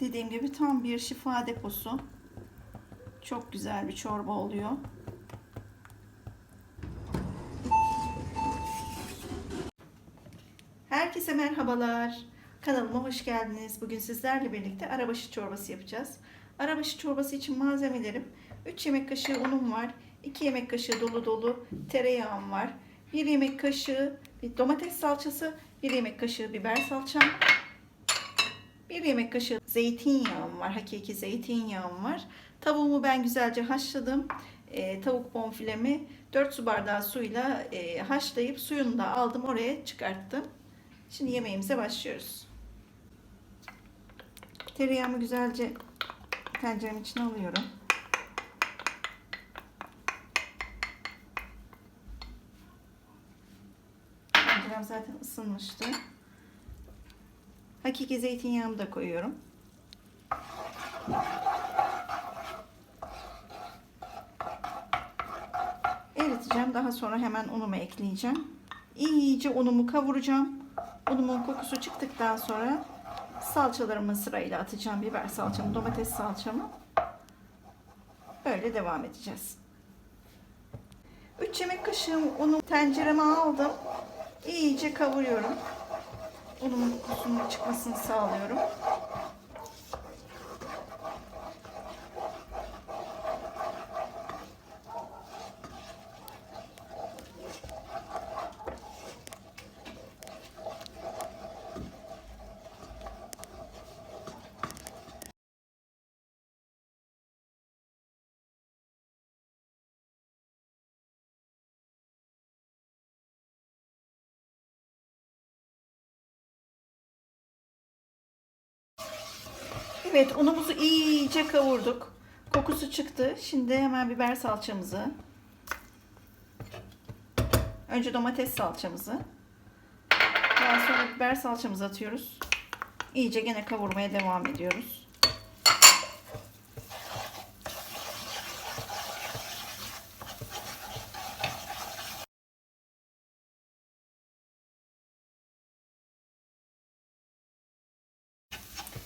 Dediğim gibi tam bir şifa deposu. Çok güzel bir çorba oluyor. Herkese merhabalar. Kanalıma hoş geldiniz. Bugün sizlerle birlikte arabaşı çorbası yapacağız. Arabaşı çorbası için malzemelerim 3 yemek kaşığı unum var. 2 yemek kaşığı dolu dolu tereyağım var. 1 yemek kaşığı bir domates salçası, 1 yemek kaşığı biber salçam, 1 yemek kaşığı zeytinyağım var. Hakiki zeytinyağım var. Tavuğumu ben güzelce haşladım. Ee, tavuk bonfilemi 4 su bardağı suyla e, haşlayıp suyunu da aldım oraya çıkarttım. Şimdi yemeğimize başlıyoruz. Tereyağımı güzelce tenceremin içine alıyorum. Tencerem zaten ısınmıştı. Hakiki zeytinyağımı da koyuyorum. Eriteceğim. Daha sonra hemen unumu ekleyeceğim. İyice unumu kavuracağım. Unumun kokusu çıktıktan sonra salçalarımı sırayla atacağım. Biber salçamı, domates salçamı. Böyle devam edeceğiz. 3 yemek kaşığı unu tencereme aldım. İyice kavuruyorum. Unumun kokusunun çıkmasını sağlıyorum. Evet unumuzu iyice kavurduk. Kokusu çıktı. Şimdi hemen biber salçamızı. Önce domates salçamızı. Daha sonra biber salçamızı atıyoruz. İyice gene kavurmaya devam ediyoruz.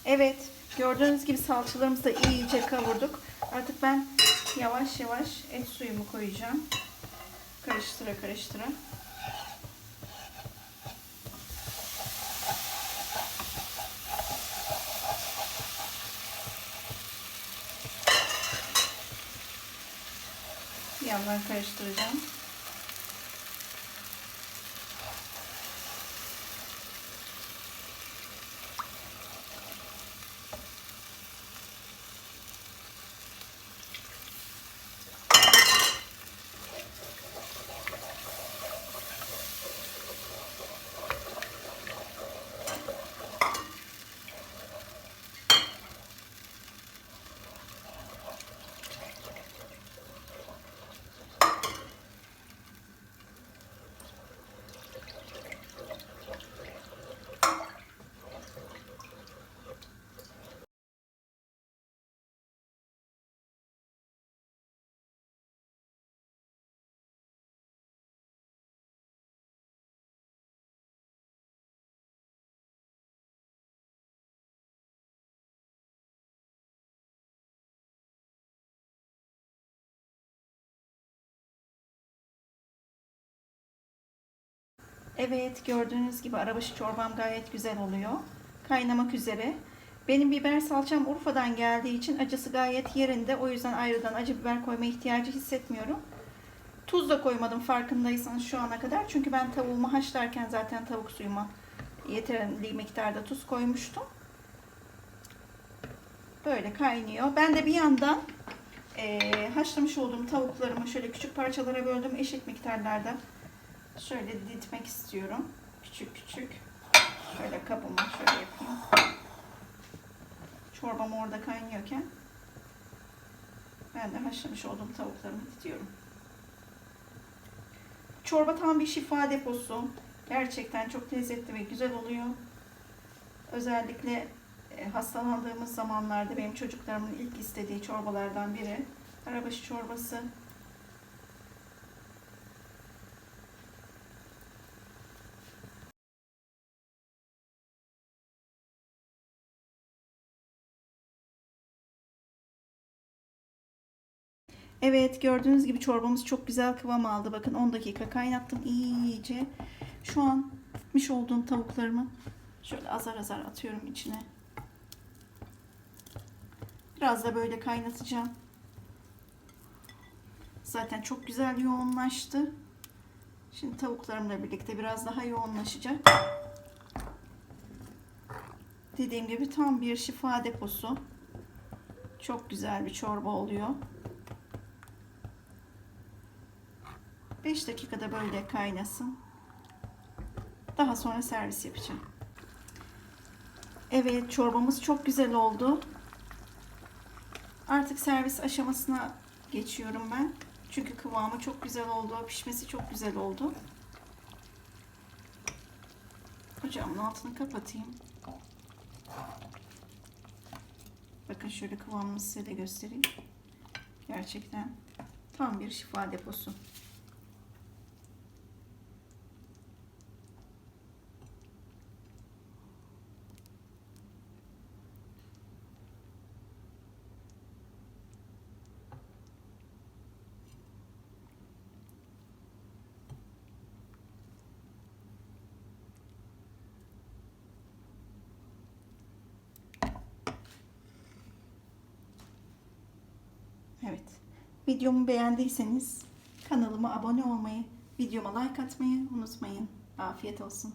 Evet, gördüğünüz gibi salçalarımızı da iyice kavurduk. Artık ben yavaş yavaş et suyumu koyacağım. Karıştıra karıştıra. Yandan karıştıracağım. Evet gördüğünüz gibi arabaşı çorbam gayet güzel oluyor. Kaynamak üzere. Benim biber salçam Urfa'dan geldiği için acısı gayet yerinde. O yüzden ayrıdan acı biber koyma ihtiyacı hissetmiyorum. Tuz da koymadım farkındaysanız şu ana kadar. Çünkü ben tavuğumu haşlarken zaten tavuk suyuma yeterli miktarda tuz koymuştum. Böyle kaynıyor. Ben de bir yandan e, haşlamış olduğum tavuklarımı şöyle küçük parçalara böldüm. Eşit miktarlarda şöyle ditmek istiyorum. Küçük küçük. Şöyle kabıma şöyle yapayım. Çorbam orada kaynıyorken ben de haşlamış olduğum tavuklarımı diziyorum. Çorba tam bir şifa deposu. Gerçekten çok lezzetli ve güzel oluyor. Özellikle e, hastalandığımız zamanlarda benim çocuklarımın ilk istediği çorbalardan biri arabaşı çorbası. Evet gördüğünüz gibi çorbamız çok güzel kıvam aldı. Bakın 10 dakika kaynattım iyice. Şu an pişmiş olduğum tavuklarımı şöyle azar azar atıyorum içine. Biraz da böyle kaynatacağım. Zaten çok güzel yoğunlaştı. Şimdi tavuklarımla birlikte biraz daha yoğunlaşacak. Dediğim gibi tam bir şifa deposu. Çok güzel bir çorba oluyor. 5 dakikada böyle kaynasın. Daha sonra servis yapacağım. Evet çorbamız çok güzel oldu. Artık servis aşamasına geçiyorum ben. Çünkü kıvamı çok güzel oldu. Pişmesi çok güzel oldu. Ocağımın altını kapatayım. Bakın şöyle kıvamını size de göstereyim. Gerçekten tam bir şifa deposu. Evet. Videomu beğendiyseniz kanalıma abone olmayı, videoma like atmayı unutmayın. Afiyet olsun.